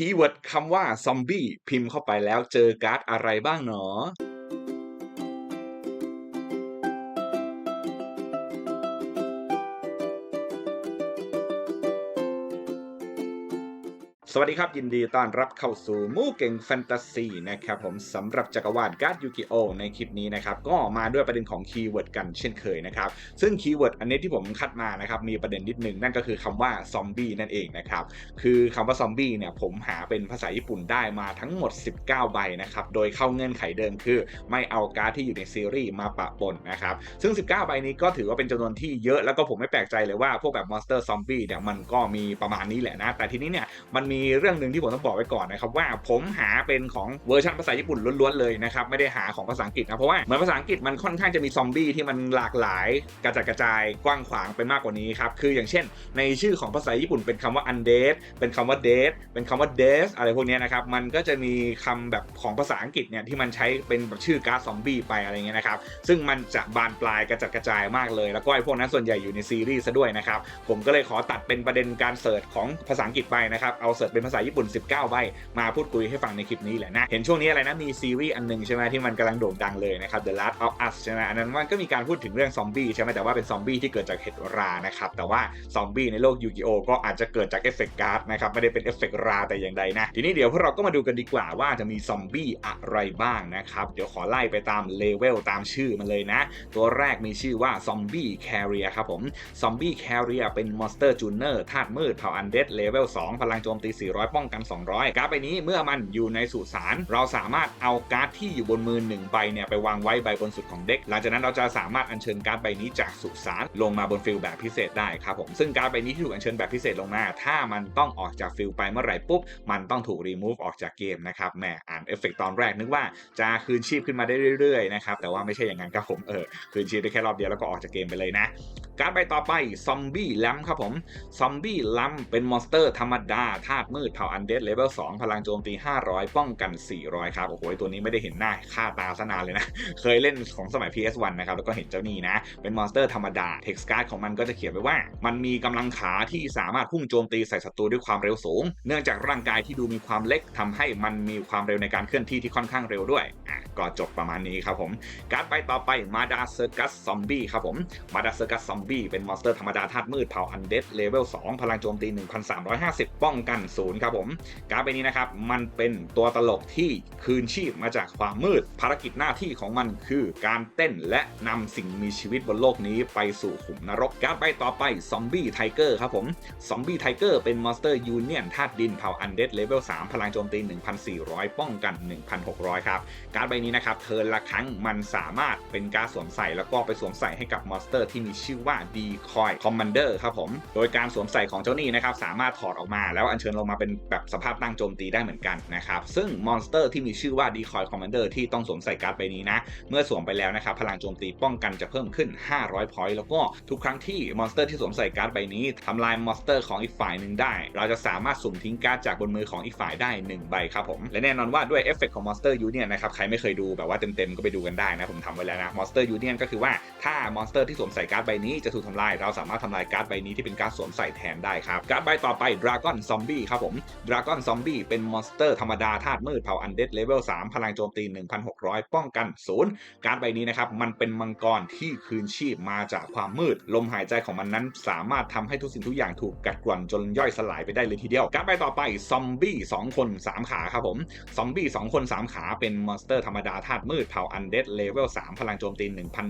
คีย์เวิร์ดคำว่าซอมบี้พิมพ์เข้าไปแล้วเจอการ์ดอะไรบ้างหนอ วัสดีครับ ยินดีต้อนรับเข้าสู่มู่เก่งแฟนตาซีนะครับผมสำหรับจักรวาลการ์ดยูกิโอในคลิปนี้นะครับก็มาด้วยประเด็นของคีย์เวิร์ดกันเช่นเคยนะครับซึ่งคีย์เวิร์ดอันนี้ที่ผมคัดมานะครับมีประเด็นนิดนึงนั่นก็คือคำว่าซอมบี้นั่นเองนะครับคือคำว่าซอมบี้เนี่ยผมหาเป็นภาษาญี่ปุ่นได้มาทั้งหมด 19 ใบนะครับโดยเข้าเงื่อนไขเดิมคือ ไม่เอาการ์ดที่อยู่ในซีรีส์มาปะปนนะครับซึ่ง 19 ใบนี้ก็ถือว่าเป็นจำนวนที่เยอะแล้วก็ผมไม่แปลกใจเลยว่าพวกแบบมอนสเตอร์ซอมบี้เนี่ยมันก็มีประมาณนี้แหละนะแต่ทีนี้เนี่ยมันมีีเรื่องหนึ่งที่ผมต้องบอกไว้ก่อนนะครับว่าผมหาเป็นของเวอร์ชันภาษาญี่ปุ่นล้วนๆเลยนะครับไม่ได้หาของภาษาอังกฤษนะเพราะว่าเหมือนภาษาอังกฤษมันค่อนข้างจะมีซอมบี้ที่มันหลากหลายกระจัดกระจายกว้างขวางไปมากกว่านี้ครับคืออย่างเช่น ในชื่อของภาษาญี่ปุ่นเป็นคำว่า undead เป็นคำว่า dead เป็นคำว่า death อะไรพวกนี้นะครับมันก็จะมีคำแบบของภาษาอังกฤษเนี่ยที่มันใช้เป็นแบบชื่อการ์ดซอมบี้ไปอะไรเงี้ยนะครับซึ่งมันจะบานปลายกระจัดกระจายมากเลย แล้วก็ไอ้พวกนั้นส่วนใหญ่อยู่ในซีรีส์ซะด้วยนะครับผมก็เลยขอตัดเป็นประเด็นการเสิร์ชของภาษาอังกฤษไปนะครับเอาเสิร์ชเป็นภาษาญี่ปุ่น 19 ใบ มาพูดคุยให้ฟังในคลิปนี้แหละนะ เห็นช่วงนี้อะไรนะ มีซีรีส์อันหนึงใช่ไหมที่มันกำลังโด่งดังเลยนะครับ The Last of Us ใช่ไหมอันนั้นมันก็มีการพูดถึงเรื่องซอมบี้ใช่ไหมแต่ว่าเป็นซอมบี้ที่เกิดจากเห็ดรานะครับ แต่ว่าซอมบี้ในโลกยูกิโอก็อาจจะเกิดจากเอฟเฟกต์การ์ดนะครับ ไม่ได้เป็นเอฟเฟกต์ราแต่อย่างใดนะ ทีนี้เดี๋ยวพวกเราก็มาดูกันดีกว่าว่าจะมีซอมบี้อะไรบ้างนะครับ เดี๋ยวขอไล่ไปตามเลเวลตามชื่อมันเลยนะ ตัวแรกมีชื่อว่าซอมบี้แคริเอครับผม ซอมบี้แคริเอเป็นมอนสเตอร์จูเนอร์ธาตุมืดเผ่าอันเดดเลเวล2พลังโจมตี400 ป้องกัน 200 การ์ดใบนี้เมื่อมันอยู่ในสุสาน เราสามารถเอาการ์ดที่อยู่บนมือหนึ่งใบเนี่ยไปวางไว้ใบบนสุดของเด็ก หลังจากนั้นเราจะสามารถอัญเชิญการ์ดใบนี้จากสุสานลงมาบนฟิลแบบพิเศษได้ครับผมซึ่งการ์ดใบนี้ที่ถูกอัญเชิญแบบพิเศษลงมา ถ้ามันต้องออกจากฟิลไปเมื่อไหร่ปุ๊บมันต้องถูกรีมูฟออกจากเกมนะครับแหมอ่านเอฟเฟกตอนแรกนึกว่าจะคืนชีพขึ้นมาได้เรื่อยๆนะครับแต่ว่าไม่ใช่อย่างนั้นครับผมเออคืนชีพได้แค่รอบเดียวแล้วก็ออกจากเกมไปเลยนะการ์ดใบต่อไปซอมบี้แลมครับผมซอมบี้ลัมเป็นมอนสเตอร์ธรรมดาธาตุมืดเผ่าอันเดดเลเวล2พลังโจมตี 500 ป้องกัน 400 ครับโอ้โหตัวนี้ไม่ได้เห็นหน้าค่าตาซะนานเลยนะ เคยเล่นของสมัย PS1 นะครับแล้วก็เห็นเจ้านี่นะ เป็นมอนสเตอร์ธรรมดาเท็กซ์การ์ดของมันก็จะเขียนไว้ว่า มันมีกำลังขาที่สามารถพุ่งโจมตีใส่ศัตรูด้วยความเร็วสูง เนื่องจากร่างกายที่ดูมีความเล็กทำให้มันมีความเร็วในการเคลื่อนที่ที่ค่อนข้างเร็วด้วยอะก็จบประมาณนี้ครับผมการ์ดใบต่อไปมาดาเซอร์กัสซอมบี้ครับผมมาดาเซอร์กัสซอมบี้เป็นมอนสเตอร์ธรรมดาธาตุมืดเผ่าอันเดดเลเวล2พลังโจมตี 1350 ป้องกันศูนย์ครับผมการ์ดใบนี้นะครับมันเป็นตัวตลกที่คืนชีพมาจากความมืด ภารกิจหน้าที่ของมันคือการเต้นและนำสิ่งมีชีวิตบนโลกนี้ไปสู่ขุมนรกการ์ดใบต่อไปซอมบี้ไทเกอร์ครับผมซอมบี้ไทเกอร์เป็นมอนสเตอร์ยูเนียนธาตุดินเผ่าอันเดดเลเวล3พลังโจมตี 1,400 ป้องกัน 1,600 ครับ การ์ดใบนี้นะครับ เทิร์นละครั้งมันสามารถเป็นการสวมใส่แล้วก็ไปสวมใส่ให้กับมอนสเตอร์ที่มีชื่อว่า Decoy Commander ครับผม โดยการสวมใส่ของเจ้านี่นะครับ สามารถถอดออกมาแล้วอัญเชิญลงมาเป็นแบบสภาพตั้งโจมตีได้เหมือนกันนะครับ ซึ่งมอนสเตอร์ที่มีชื่อว่า Decoy Commander ที่ต้องสวมใส่การ์ดใบนี้นะ เมื่อสวมไปแล้วนะครับ พลังโจมตีป้องกันจะเพิ่มขึ้น 500 พอยต์แล้วก็ทุกครั้งที่มอนสเตอร์ที่สวมใส่การ์ดใบนี้ทำลายมอนสเตอร์ของอีกฝ่ายหนึ่งได้ เราจะสามารถสุ่มทิ้งการ์ดจากบนมือของอีกฝ่ายได้ 1 ใบครับผม และแน่นอนว่าด้วยเอฟเฟกของมอนสเตอร์ยูเนียนนะครับใครไม่เคยดูแบบว่าเต็มๆก็ไปดูกันได้นะผมทำไว้แล้วนะมอนสเตอร์ยูเนียนก็คือว่าถ้ามอนสเตอร์ที่สวมใส่การ์ดใบนี้จะถูกทำลายเราสามารถทำลายการ์ดใบนี้ที่เป็นการ์ดสวมใส่แทนได้ครับการ์ดใบต่อไปดราก้อนซอมบี้ครับผมดราก้อนซอมบี้เป็นมอนสเตอร์ธรรมดาธาตุมืดเผ่าอันเดดเลเวล3พลังโจมตี 1,600 ป้องกันศูนย์การใบนี้นะครับมันเป็นมังกรที่คืนชีพมาจากความมืด ลมหายใจของมันนั้นสามารถทำให้ทุกสิ่งทุกอย่างถูกกัดกร่อนจนย่อยสลายไปได้เลยทีเดียว การ์ดใบต่อไปซอมบี้2คน 3 ขาครับผมซอมบี้2คน 3 ขาเป็นมอนสเตอร์ธรรมดาธาตุมืดเผ่าอันเดดเลเวล3พลังโจมตี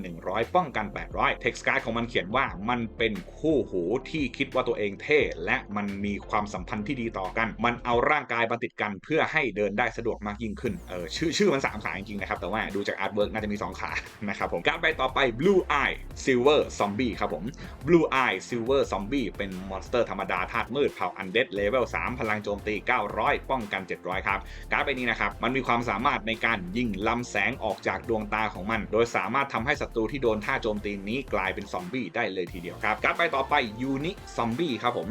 1,100 ป้องกัน 800 เท็กซ์การ์ดของมันเขียนว่ามันเป็นคู่หูที่คิดว่าตัวเองเท่และมันมีความสัมพันธ์ที่ดีต่อกัน มันเอาร่างกายมาติดกันเพื่อให้เดินได้สะดวกมากยิ่งขึ้นเออชื่อชื่อมัน 3 ขาจริงๆนะครับแต่ว่าดูจากอาร์ตเวิร์กน่าจะมี 2 ขานะครับผมการ์ดใบต่อไป Blue Eye Silver Zombie ครับผม Blue Eye Silver Zombie เป็นมอนสเตอร์ธรรมดาธาตุมืดเผ่าอันเดดเลเวล3พลังโจมตี 900 ป้องกัน 700 ครับ การ์ดใบนี้นะครับ มันมีความสามารถในการยิงลำแสงออกจากดวงตาของมัน โดยสามารถทำให้ศัตรูที่โดนท่าโจมตีนี้กลายเป็นซอมบี้ได้เลยทีเดียวครับ การ์ดใบต่อไป Unique Zombie ครับผม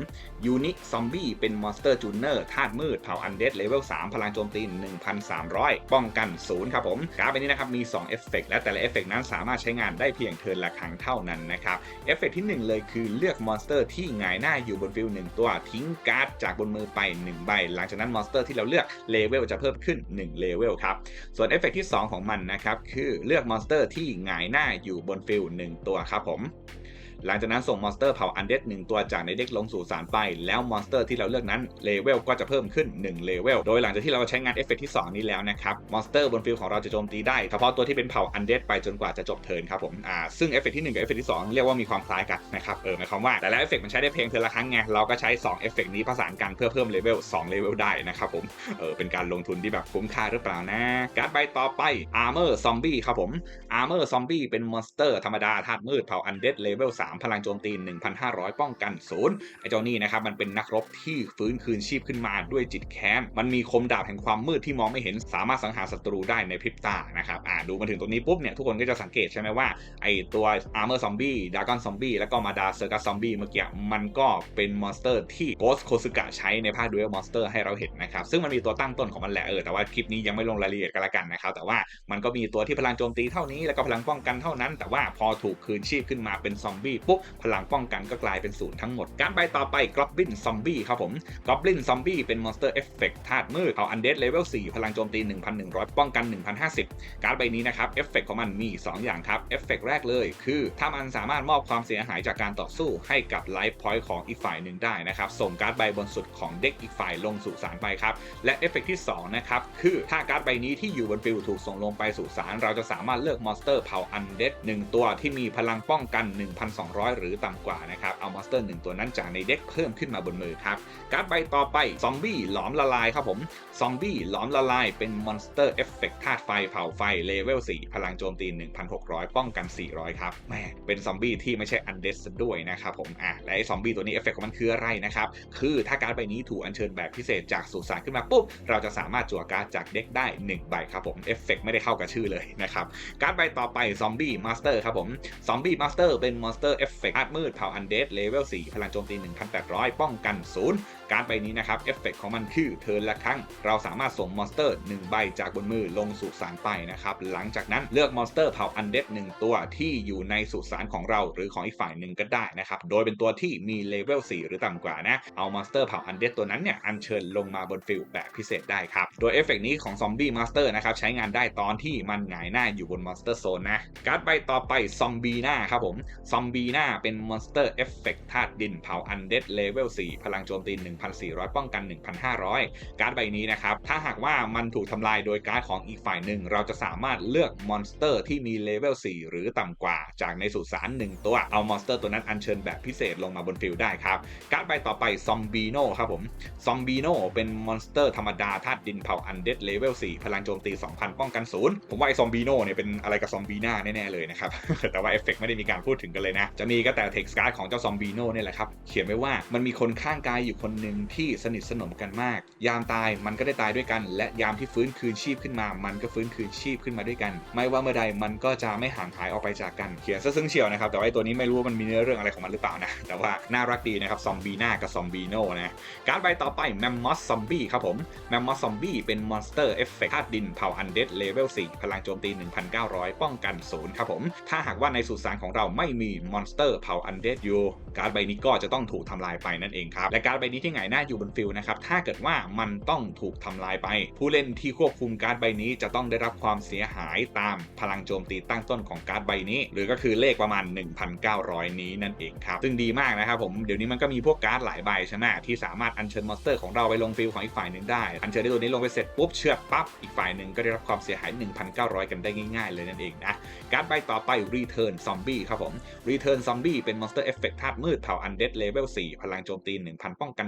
Unique Zombie เป็นมอนสเตอร์ร์จูเนอร์ธาตุมืดเผ่าอันเดดเลเวล3พลังโจมตี 1,300 ป้องกัน0ครับผมการ์ดใบนี้นะครับมี2เอฟเฟกต์และแต่ละเอฟเฟกต์นั้นสามารถใช้งานได้เพียงเทิร์นละครั้งเท่านั้นนะครับเอฟเฟกต์ที่ 1 เลยคือเลือกมอนสเตอร์ที่หงายหน้าอยู่บนฟิล1ตัวทิ้งการ์ดจากบนมือไป 1 ใบ หลังจากนั้นมอนสเตอร์ที่เราเลือกเลเวลจะเพิ่มขึ้น1เลเวลครับส่วนเอฟเฟกต์ที่ 2 ของมันนะครับคือเลือกมอนสเตอร์ที่หงายหน้าอยู่บนฟิล1ตัวครับผม หลังจากนั้นส่งมอนสเตอร์เผ่าอันเดดหนึ่งตัวจากในเด็กลงสู่สารไป แล้วมอนสเตอร์ที่เราเลือกนั้นเลเวลก็จะเพิ่มขึ้น1เลเวลโดยหลังจากที่เราใช้งานเอฟเฟกต์ที่ 2 นี้แล้วนะครับมอนสเตอร์บนฟิลของเราจะโจมตีได้เฉพาะตัวที่เป็นเผ่าอันเดดไปจนกว่าจะจบเทิร์นครับผมอ่าซึ่งเอฟเฟกต์ที่ 1 กับเอฟเฟกต์ที่ 2 เรียกว่ามีความคล้ายกันนะครับเออหมายความว่าแต่ละเอฟเฟกต์มันใช้ได้เพียงเทอละครั้งไงเราก็ใช้2เอฟเฟกต์นี้ผสานกันเพื่อเพิ่มเลเวล2เลเวลได้นะครับผมเออเป็นการลงทุนที่แบบคุ้มค่าหรือเปล่านะการ์ดใบต่อไป Armor Zombie ครับผม Armor Zombie เป็นมอนสเตอร์ธรรมดาธาตุมืดเผ่าอันเดดเลเวล3พลังโจมตี 1,500 ป้องกันศูนย์ไอ้เจ้านี่นะครับมันเป็นนักรบที่ฟื้นคืนชีพขึ้นมาด้วยจิตแค้น มันมีคมดาบแห่งความมืดที่มองไม่เห็นสามารถสังหารศัตรูได้ในพริบตานะครับอ่าดูมาถึงตรงนี้ปุ๊บเนี่ยทุกคนก็จะสังเกตใช่ไหมว่าไอตัว Armor Zombie Dragon Zombie แล้วก็มาดาเซอร์กัสซอมบี้เมื่อกี้มันก็เป็นมอนสเตอร์ที่ Ghost Kosuga ใช้ในภาค Duel Monster ให้เราเห็นนะครับซึ่งมันมีตัวตั้งต้นของมันแหละเออแต่ว่าคลิปนี้ยังไม่ลงรายละเอียดกันละกันนะครับแต่ว่ามันก็มีตัวที่พลังโจมตีเท่านี้แล้วก็พลังป้องกันเท่านั้น แต่ว่าพอถูกคืนชีพขึ้นมาเป็นซอมบีปุ๊บพลังป้องกันก็กลายเป็นศูนย์ทั้งหมด การไปต่อไป Goblin Zombie ครับผม Goblin Zombie เป็นมอนสเตอร์เอฟเฟกต์ธาตุมืดเอา Undead Level 4พลังโจมตี 1,100 ป้องกัน 1,050 การ์ดใบนี้นะครับเอฟเฟกต์ของมันมี 2 อย่างครับเอฟเฟกต์แรกเลย คือถ้ามันสามารถมอบความเสียหายจากการต่อสู้ให้กับไลฟ์พอยต์ของอีกฝ่ายหนึ่งได้นะครับส่งการ์ดใบบนสุดของเด็กอีกฝ่ายลงสู่สารไปครับและเอฟเฟกต์ที่2นะครับคือถ้าการ์ดใบนี้ที่อยู่บนฟิลถูกส่งลงไปสู่สารเราจะสามารถเลือกมอนสเตอร์เผ่า Undead 1ตัวที่มีพลังป้องกัน1,200หรือต่ำกว่านะครับ เอามอนสเตอร์1ตัวนั้นจากในเด็กเพิ่มขึ้นมาบนมือครับการ์ดใบต่อไปซอมบี้หลอมละลายครับผมซอมบี้หลอมละลายเป็นมอนสเตอร์เอฟเฟกต์ธาตุไฟเผาไฟเลเวล4พลังโจมตี 1,600 ป้องกัน 400 ครับแม่เป็นซอมบี้ที่ไม่ใช่อันเดสด้วยนะครับผมอะและไอ้ซอมบี้ตัวนี้เอฟเฟกต์ของมันคืออะไรนะครับคือถ้าการ์ดใบนี้ถูกอัญเชิญแบบพิเศษจากสุสานขึ้นมาปุ๊บเราจะสามารถจั่วการ์ดจากเด็กได้ 1 ใบครับผมเอฟเฟกต์ไม่ได้เข้ากับชื่อเลยนะครับการ์ดใบต่อไปซอมบี้มาสเตอร์ครับผมซอมบี้มาสเตอร์เป็นมอนสเตอร์เอฟเฟกต์ธาตุมืดเผาอันเดสเลเวล4พลังโจมตี 1,800 ป้องกัน0การ์ดใบนี้นะครับเอฟเฟกต์ของมันคือเทิร์นละครั้ง เราสามารถส่งมอนสเตอร์ 1 ใบจากบนมือลงสู่สารไปนะครับ หลังจากนั้นเลือกมอนสเตอร์เผ่าอันเดส1ตัวที่อยู่ในสุสานของเราหรือของอีกฝ่ายหนึ่งก็ได้นะครับ โดยเป็นตัวที่มีเลเวล4หรือต่ำกว่านะ เอามอนสเตอร์เผ่าอันเดสตัวนั้นเนี่ยอัญเชิญลงมาบนฟิลแบบพิเศษได้ครับ โดยเอฟเฟกต์นี้ของซอมบี้มาสเตอร์นะครับใช้งานได้ตอนที่มันหงายหน้าอยู่บนมอนสเตอร์โซนนะการ์ดใบต่อไปซอมบีนาครับผมซอมบีนาเป็นมอนสเตอร์เอฟเฟกต์ธาตุดินเผาอันเดสเลเวล4พลังโจมตี 1,400 ป้องกัน 1,500 การ์ดใบนี้นะครับ ถ้าหากว่ามันถูกทำลายโดยการ์ดของอีกฝ่ายหนึ่ง เราจะสามารถเลือกมอนสเตอร์ที่มีเลเวล4หรือต่ำกว่า จากในสุสาน1 ตัว เอามอนสเตอร์ตัวนั้นอัญเชิญแบบพิเศษลงมาบนฟิลได้ครับ การ์ดใบต่อไปซอมบีโนครับผมซอมบีโนเป็นมอนสเตอร์ธรรมดาธาตุดินเผาอันเดสเลเวล4พลังโจมตี 2,000 ป้องกัน0ผมว่าไอซอมบีโนเนี่ยเป็นอะไรกับซอมบีหน้าแน่ๆเลยนะครับแต่ว่าเอฟเฟกไม่ได้มีการพูดถึงกันเลยนะจะมีก็แต่เท็กซ์การ์ดของเจ้าซอมบีโน่เนี่ยแหละครับ เขียนไว้ว่ามันมีคนข้างกายอยู่คนหนึ่งที่สนิทสนมกันมาก ยามตายมันก็ได้ตายด้วยกัน และยามที่ฟื้นคืนชีพขึ้นมา มันก็ฟื้นคืนชีพขึ้นมาด้วยกัน ไม่ว่าเมื่อใดมันก็จะไม่ห่างหายออกไปจากกัน เขียนซะซึ่งเชียวนะครับ แต่ว่าตัวนี้ไม่รู้ว่ามันมีเนื้อเรื่องอะไรของมันหรือเปล่านะ แต่ว่าน่ารักดีนะครับ ซอมบีหน้ากับซอมบีโน่นะ การ์ดใบต่อไปแมมมอสซอมบี้ครับผม แมมมอสซอมบี้เป็นมอนสเตอร์เอฟเฟกต์ธาตุดินเผาอันเดสเลเวล4พลังโจมตี 1,900 ป้องกัน0ครับผม ถ้าหากว่าในสุสานของเราไม่มีมอนสเตอร์เผาอันเดดอยู่ การ์ดใบนี้ก็จะต้องถูกทำลายไปนั่นเองครับและการ์ดใบนี้ที่หงหน้าอยู่บนฟิลนะครับถ้าเกิดว่ามันต้องถูกทำลายไป ผู้เล่นที่ควบคุมการ์ดใบนี้จะต้องได้รับความเสียหายตามพลังโจมตีตั้งต้นของการ์ดใบนี้ หรือก็คือเลขประมาณ 1,900 นี้นั่นเองครับซึ่งดีมากนะครับผมเดี๋ยวนี้มันก็มีพวกการ์ดหลายใบใช่ไหมที่สามารถอัญเชิญมอนสเตอร์ของเราไปลงฟิลของอีกฝ่ายหนึ่งได้อัญเชิญได้ตัวนี้ลงไปเสร็จปุ๊บเชือดปั๊บอีกฝ่ายหนึ่งก็ได้รับความเสียหาย 1,900 กันได้ง่าย ๆ เลยนั่นเองนะการ์ดใบต่อไป Return Zombie ครับผม Return Zombie เป็น Monster Effect ธาตุมืดเผ่า Undead Level 4พลังโจมตี 1,000 ป้องกัน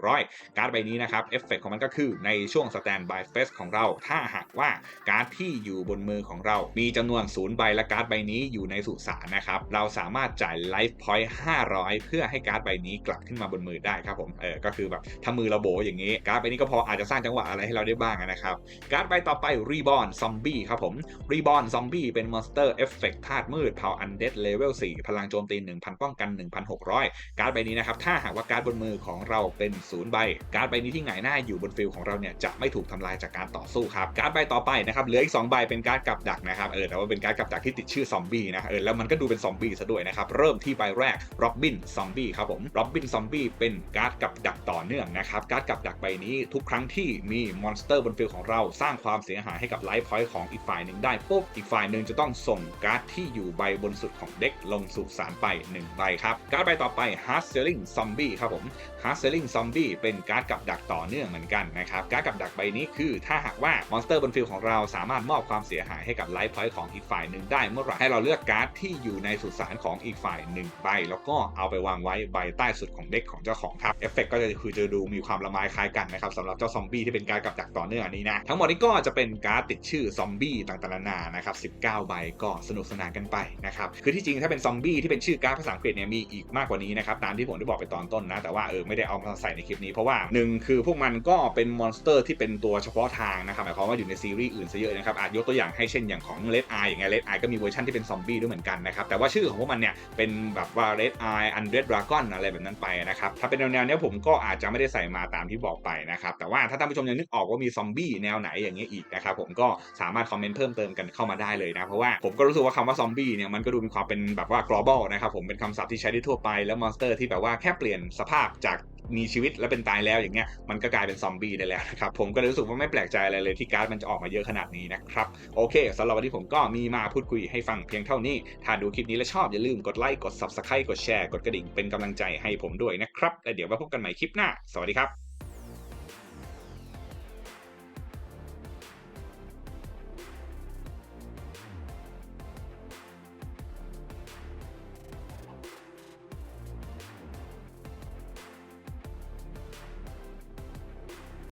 1,600 การ์ดใบนี้นะครับเอฟเฟกของมันก็คือในช่วง Standby Phase ของเรา ถ้าหากว่าการ์ดที่อยู่บนมือของเรา มีจำนวน0ใบและการ์ดใบนี้อยู่ในสุสานนะครับเราสามารถจ่าย Life Point 500 เพื่อให้การ์ดใบนี้กลับขึ้นมาบนมือได้ครับผมเออก็คือแบบถ้ามือเราโบอย่างนี้ การ์ดใบนี้ก็พออาจจะสร้างจังหวะอะไรให้เราได้บ้างนะครับการ์ดใบต่อไป Reborn Zombie ครับผม Reborn Zombie เป็น Monster Effect ธาตุมืดเผ่า Undead Level 4พลังโจมตี 1,000 ป้องกัน600 การ์ดใบนี้นะครับถ้าหากว่าการ์ดบนมือของเราเป็นศูนย์ใบ การ์ดใบนี้ที่หงายหน้าอยู่บนฟิลของเราเนี่ยจะไม่ถูกทำลายจากการต่อสู้ครับการ์ดใบต่อไปนะครับเหลืออีก2ใบเป็นการ์ดกับดักนะครับเออแต่ว่าเป็นการ์ดกับดักที่ติดชื่อซอมบี้นะเออแล้วมันก็ดูเป็นซอมบี้ซะด้วยนะครับเริ่มที่ใบแรกร็อบบินซอมบี้ครับผมร็อบบินซอมบี้เป็นการ์ดกับดักต่อเนื่องนะครับการ์ดกับดักใบนี้ทุกครั้งที่มีมอนสเตอร์บนฟิลของเราสร้างความเสียหายให้กับไลฟ์พอยต์ของอีกฝ่ายหนึ่งได้ปุ๊บอีกฝ่ายหนึ่งจะต้องส่งการ์ดที่อยู่ใบบนสุดของเด็กลงสู่สารไป1ใบครับการ์ดใบต่อไป Hard Selling Zombie ครับผม Hard Selling Zombie เป็นการ์ดกับดักต่อเนื่องเหมือนกันนะครับ การ์ดกับดักใบนี้คือถ้าหากว่ามอนสเตอร์บนฟิลของเราสามารถมอบความเสียหายให้กับไลฟ์พอยต์ของอีกฝ่ายหนึ่งได้เมื่อไหร่ให้เราเลือกการ์ดที่อยู่ในสุสานของอีกฝ่ายหนึ่งใบ แล้วก็เอาไปวางไว้ใบใต้สุดของเด็กของเจ้าของครับเอฟเฟกก็จะคือจะดูมีความละไมคล้ายกันนะครับสำหรับเจ้าซอมบี้ที่เป็นการ์ดกับดักต่อเนื่องอันนี้นะทั้งหมดนี้ก็จะเป็นการ์ดติดชื่อซอมบี้ต่างๆนานานะครับ19 ใบก็สนุกสนานกันไปนะครับคือที่จริงถ้าเป็นซอมบี้ที่เป็นชื่อการ์ดภาษาอังกฤษเนี่ยมีอีกมากกว่านี้นะครับตามที่ผมได้บอกไปตอนต้นนะ แต่ว่าเออไม่ได้เอามาใส่ในคลิปนี้เพราะว่าหนึ่งคือพวกมันก็เป็นมอนสเตอร์ที่เป็นตัวเฉพาะทางนะครับหมายความว่าอยู่ในซีรีส์อื่นซะเยอะนะครับอาจยกตัวอย่างให้เช่นอย่างของ Red Eye อย่างเงี้ย Red Eye ก็มีเวอร์ชันที่เป็นซอมบี้ด้วยเหมือนกันนะครับแต่ว่าชื่อของพวกมันเนี่ยเป็นแบบว่า Red Eye Undead Dragon อะไรแบบนั้นไปนะครับถ้าเป็นแนวๆเนี้ยผมก็อาจจะไม่ได้ใส่มาตามที่บอกไปนะครับแต่ว่าถ้าท่านผู้ชมยังนึกออกว่ามีซอมบี้แนวไหนอย่างเงี้ยอีกนะครับผมก็สามารถคอมเมนต์เพิ่มเติมกันเข้ามาได้เลยนะเพราะว่าผมก็รู้สึกว่าคำว่าซอมบี้เนี่ยมันก็ดูมีความเป็นแบบว่า global นะครับผมเป็นคำศัพท์ที่ใช้ได้ทัวไปแล้วมอนสเตอร์ที่แบบว่าแค่เปลี่ยนสภาพจากมีชีวิตและเป็นตายแล้วอย่างเงี้ยมันก็กลายเป็นซอมบี้ได้แล้วนะครับ ผมก็เลยรู้สึกว่าไม่แปลกใจอะไรเลยที่การ์ดมันจะออกมาเยอะขนาดนี้นะครับ โอเคสำหรับวันนี้ผมก็มีมาพูดคุยให้ฟังเพียงเท่านี้ ถ้าดูคลิปนี้แล้วชอบอย่าลืมกดไลค์กด subscribe กดแชร์กดกระดิ่งเป็นกำลังใจให้ผมด้วยนะครับ และเดี๋ยวไว้พบกันใหม่คลิปหน้า สวัสดีครับ